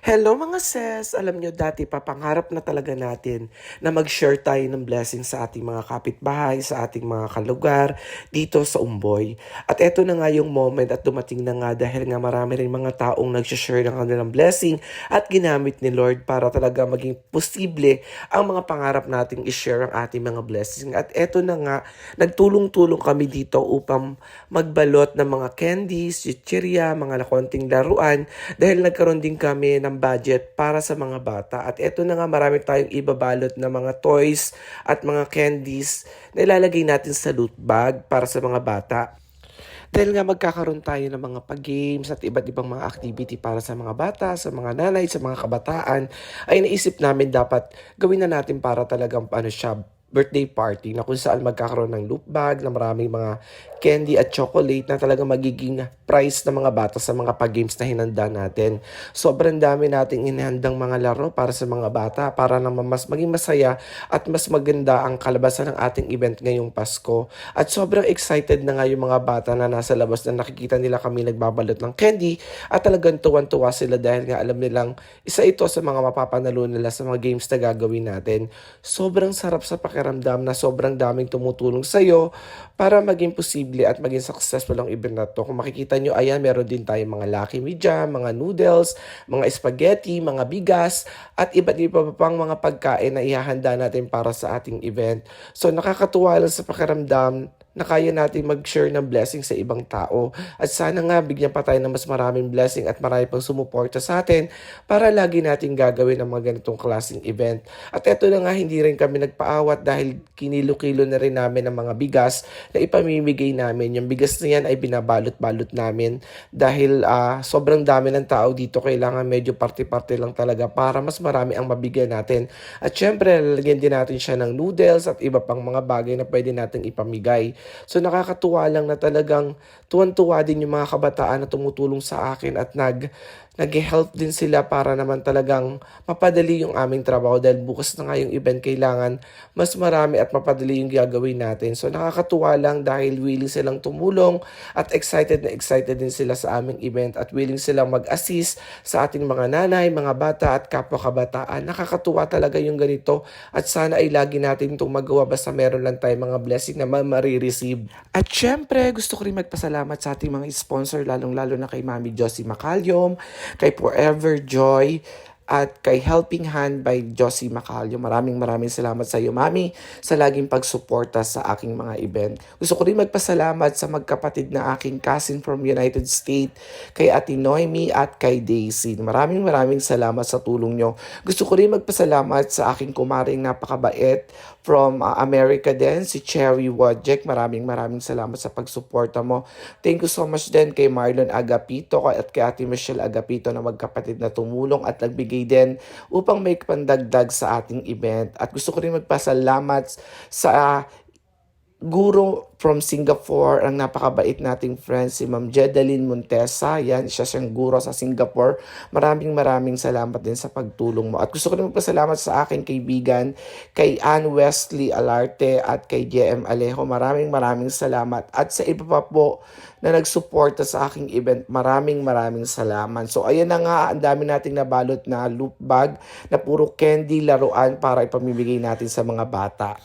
Hello mga sis! Alam nyo dati papangarap na talaga natin na mag-share tayo ng blessing sa ating mga kapitbahay, sa ating mga kalugar dito sa Umboy. At eto na nga yung moment at dumating na nga dahil nga marami rin mga taong nag-share ng kanilang blessing at ginamit ni Lord para talaga maging posible ang mga pangarap nating i-share ang ating mga blessing. At eto na nga, nagtulong-tulong kami dito upang magbalot ng mga candies, chichirya, mga konting laruan dahil nagkaroon din kami ng budget para sa mga bata. At eto na nga marami tayong ibabalot na mga toys at mga candies na ilalagay natin sa loot bag para sa mga bata. Dahil nga magkakaroon tayo ng mga pag-games at iba't ibang mga activity para sa mga bata, sa mga nanay, sa mga kabataan, ay naisip namin dapat gawin na natin para talagang ano siya, birthday party na kung saan magkakaroon ng loop bag na maraming mga candy at chocolate na talaga magiging prize ng mga bata sa mga pag-games na hinanda natin. Sobrang dami nating inihandang mga laro para sa mga bata para naman mas maging masaya at mas maganda ang kalabasan ng ating event ngayong Pasko. At sobrang excited na nga yung mga bata na nasa labas na nakikita nila kami nagbabalot ng candy at talagang tuwan-tuwa sila dahil nga alam nilang isa ito sa mga mapapanalo nila sa mga games na gagawin natin. Sobrang sarap sa pakiramdam na sobrang daming tumutulong sa'yo para maging posible at maging successful ang event na to. Kung makikita nyo, ayan, meron din tayong mga Lucky Me Jam, mga noodles, mga spaghetti, mga bigas, at iba't iba pa pang mga pagkain na ihahanda natin para sa ating event. So nakakatuwa lang sa pakiramdam na kaya natin mag-share ng blessing sa ibang tao. At sana nga bigyan pa tayo ng mas maraming blessing at marami pang sumuporta sa atin para lagi natin gagawin ang mga ganitong klaseng event. At eto na nga, hindi rin kami nagpaawat dahil kinilo-kilo na rin namin ang mga bigas na ipamimigay namin. Yung bigas na yan ay binabalot-balot namin dahil ah, sobrang dami ng tao dito. Kailangan medyo party-party lang talaga para mas marami ang mabigyan natin. At syempre, lalagyan din natin siya ng noodles at iba pang mga bagay na pwede natin ipamigay. So nakakatuwa lang na talagang tuwan-tuwa din yung mga kabataan na tumutulong sa akin at nag nag-help din sila para naman talagang mapadali yung aming trabaho dahil bukas na nga yung event kailangan mas marami at mapadali yung gagawin natin. So nakakatuwa lang dahil willing silang tumulong at excited na excited din sila sa aming event at willing silang mag-assist sa ating mga nanay, mga bata at kapwa kabataan. Nakakatuwa talaga yung ganito at sana ay lagi natin itong magawa basta meron lang tayong mga blessing na ma- marireceive. At syempre, gusto ko rin magpasalamat sa ating mga sponsor, lalong-lalo na kay Mami Josie Macalium, kay Forever Joy, at kay Helping Hand by Josie Macalio. Maraming maraming salamat sa iyo, Mami, sa laging pagsuporta sa aking mga event. Gusto ko rin magpasalamat sa magkapatid na aking cousin from United States, kay Ate Noemi at kay Daisy. Maraming maraming salamat sa tulong nyo. Gusto ko rin magpasalamat sa aking kumaring napakabait from uh, America din, si Cherry Wojek. Maraming maraming salamat sa pagsuporta mo. Thank you so much din kay Marlon Agapito at kay Ate Michelle Agapito na magkapatid na tumulong at nagbigay din upang may pandagdag sa ating event. At gusto ko rin magpasalamat sa guro from Singapore, ang napakabait nating friend, si Ma'am Jedaline Montesa. Yan, siya siyang guro sa Singapore. Maraming maraming salamat din sa pagtulong mo. At gusto ko rin magpasalamat sa aking kaibigan, kay Ann Wesley Alarte at kay JM Alejo. Maraming maraming salamat. At sa iba pa po na nagsuporta sa aking event, maraming maraming salamat. So ayan na nga, ang dami nating nabalot na loop bag na puro candy laruan para ipamimigay natin sa mga bata.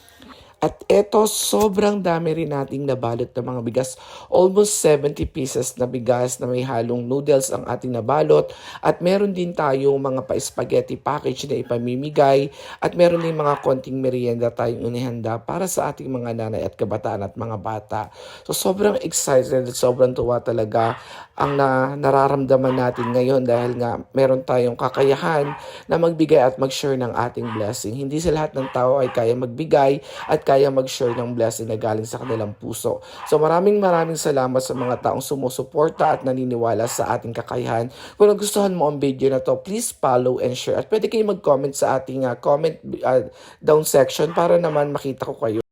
At eto, sobrang dami rin nating nabalot ng mga bigas. Almost 70 pieces na bigas na may halong noodles ang ating nabalot. At meron din tayong mga pa-spaghetti package na ipamimigay. At meron din mga konting merienda tayong inihanda para sa ating mga nanay at kabataan at mga bata. So sobrang excited at sobrang tuwa talaga ang na, nararamdaman natin ngayon dahil nga meron tayong kakayahan na magbigay at mag-share ng ating blessing. Hindi sa lahat ng tao ay kaya magbigay kaya mag-share ng blessing na galing sa kanilang puso. So maraming maraming salamat sa mga taong sumusuporta at naniniwala sa ating kakayahan. Kung nagustuhan mo ang video na to, please follow and share. At pwede kayo mag-comment sa ating uh, comment uh, down section para naman makita ko kayo.